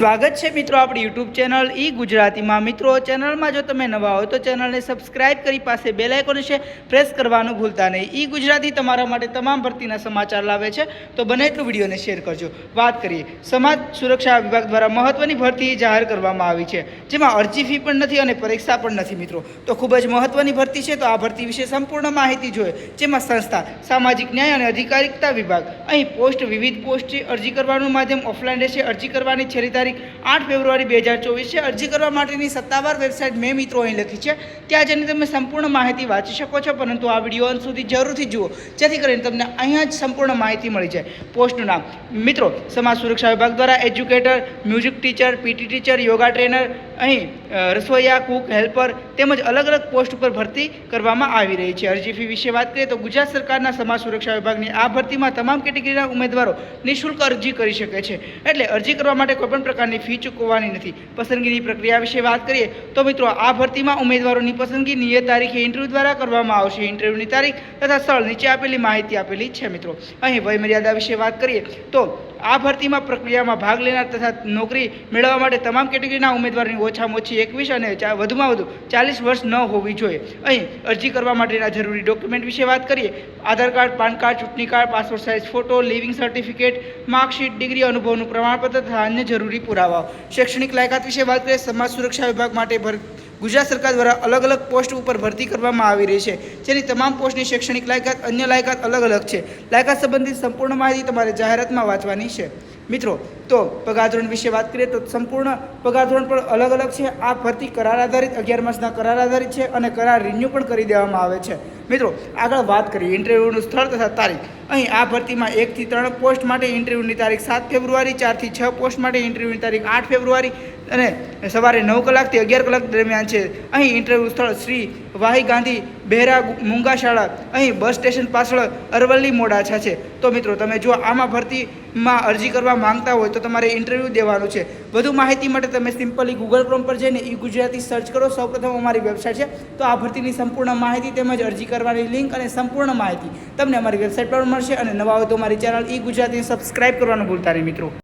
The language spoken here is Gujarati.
સ્વાગત છે મિત્રો આપણી યુટ્યુબ ચેનલ ઈ ગુજરાતીમાં. મિત્રો, ચેનલમાં જો તમે નવા હોય તો ચેનલને સબસ્ક્રાઇબ કરી પાસે બેલ આઇકોન છે. પ્રેસ કરવાનું ભૂલતા નહીં. ઈ ગુજરાતી તમારા માટે તમામ ભરતીના સમાચાર લાવે છે. તો બને એટલું વિડીયોને શેર કરજો. વાત કરીએ. સમાજ સુરક્ષા વિભાગ દ્વારા મહત્વની ભરતી જાહેર કરવામાં આવી છે. જેમાં અરજી ફી પણ નથી અને પરીક્ષા પણ નથી, મિત્રો. તો ખૂબ જ મહત્વની ભરતી છે. તો આ ભરતી વિશે સંપૂર્ણ માહિતી જોઈએ. જેમાં સંસ્થા, સામાજિક ન્યાય અને અધિકારિકતા વિભાગ. અહીં પોસ્ટ વિવિધ પોસ્ટ અરજી કરવાનું માધ્યમ ઓફલાઈન રહેશે. અરજી કરવાની છેલ્લી તારીખ આઠ ફેબ્રુઆરી બે હજાર ચોવીસ છે અરજી કરવા માટેની સત્તાવાર વેબસાઇટ મેં મિત્રો અહીં લખી છે. ત્યાં જઈને તમે સંપૂર્ણ માહિતી વાંચી શકો છો, પરંતુ આ વીડિયો અંત સુધી જરૂરથી જુઓ, જેથી કરીને તમને અહીંયા જ સંપૂર્ણ માહિતી મળી જાય. પોસ્ટનું નામ. મિત્રો, સમાજ સુરક્ષા વિભાગ દ્વારા educator, music teacher, PT teacher, yoga trainer, અહીં રસોઈયા, કુક, હેલ્પર તેમજ અલગ અલગ પોસ્ટ ઉપર ભરતી કરવામાં આવી રહી છે. અરજી ફી વિશે વાત કરીએ તો ગુજરાત સરકારના સમાજ સુરક્ષા વિભાગની આ ભરતીમાં તમામ કેટેગરીના ઉમેદવારો નિઃશુલ્ક અરજી કરી શકે છે. એટલે અરજી કરવા માટે કોઈપણ પ્રકારની ફી ચૂકવવાની નથી. પસંદગીની પ્રક્રિયા વિશે વાત કરીએ, તો મિત્રો આ ભરતીમાં ઉમેદવારોની પસંદગી નિયત તારીખે ઇન્ટરવ્યૂ દ્વારા કરવામાં આવશે. ઇન્ટરવ્યૂની તારીખ તથા સ્થળ નીચે આપેલી માહિતી આપેલી છે મિત્રો. અહીં વયમર્યાદા વિશે વાત કરીએ, તો આ ભરતીમાં પ્રક્રિયામાં ભાગ લેનાર તથા નોકરી મેળવવા માટે તમામ કેટેગરીના ઉમેદવારની ઓછામાં ઓછી એકવીસ અને વધુમાં વધુ ચાલીસ વર્ષ ન હોવી જોઈએ. અહીં અરજી કરવા માટેના જરૂરી ડોક્યુમેન્ટ વિશે વાત કરીએ. આધાર કાર્ડ, પાન કાર્ડ, ચૂંટણી card, passport size photo, living certificate, marksheet, degree, અનુભવનું પ્રમાણપત્ર તથા અન્ય જરૂરી પુરાવાઓ. શૈક્ષણિક લાયકાત વિશે વાત કરીએ. સમાજ સુરક્ષા વિભાગ માટે ભર ગુજરાત સરકાર દ્વારા અલગ અલગ પોસ્ટ ઉપર ભરતી કરવામાં આવી રહી છે. જેની તમામ પોસ્ટની શૈક્ષણિક લાયકાત, અન્ય લાયકાત અલગ અલગ છે. લાયકાત સંબંધિત સંપૂર્ણ માહિતી તમારે જાહેરાતમાં વાંચવાની છે. મિત્રો, તો પગાર ધોરણ વિશે વાત કરીએ તો સંપૂર્ણ પગાર ધોરણ પણ અલગ અલગ છે. આ ભરતી કરાર આધારિત, અગિયાર માસના કરાર આધારિત છે અને કરાર રિન્યૂ પણ કરી દેવામાં આવે છે. મિત્રો, આગળ વાત કરીએ ઇન્ટરવ્યૂનું સ્થળ તથા તારીખ. અહીં આ ભરતીમાં એકથી ત્રણ પોસ્ટ માટે ઇન્ટરવ્યૂની તારીખ સાત ફેબ્રુઆરી, ચારથી છ પોસ્ટ માટે ઇન્ટરવ્યૂની તારીખ આઠ ફેબ્રુઆરી અને સવારે નવ કલાકથી અગિયાર કલાક દરમિયાન છે. અહીં ઇન્ટરવ્યૂ સ્થળ શ્રી વાહી ગાંધી બહેરા મૂંગા શાળા અહીં બસ સ્ટેશન પાછળ અરવલ્લી મોડાછા છે તો મિત્રો, તમે જો આમાં ભરતીમાં અરજી કરવા માંગતા હોય તો તમારે ઇન્ટરવ્યૂ દેવાનું છે. વધુ માહિતી માટે તમે સિમ્પલી ગૂગલ ક્રોમ પર જઈને ઈ ગુજરાતી સર્ચ કરો. સૌપ્રથમ અમારી વેબસાઇટ છે. તો આ ભરતીની સંપૂર્ણ માહિતી તેમજ અરજી કરવાની લિંક અને સંપૂર્ણ માહિતી તમને અમારી વેબસાઇટ પર મળશે અને નવા હોય તો અમારી ચેનલ ઈ ગુજરાતી સબસ્ક્રાઇબ કરવાનું ભૂલતા નહીં મિત્રો.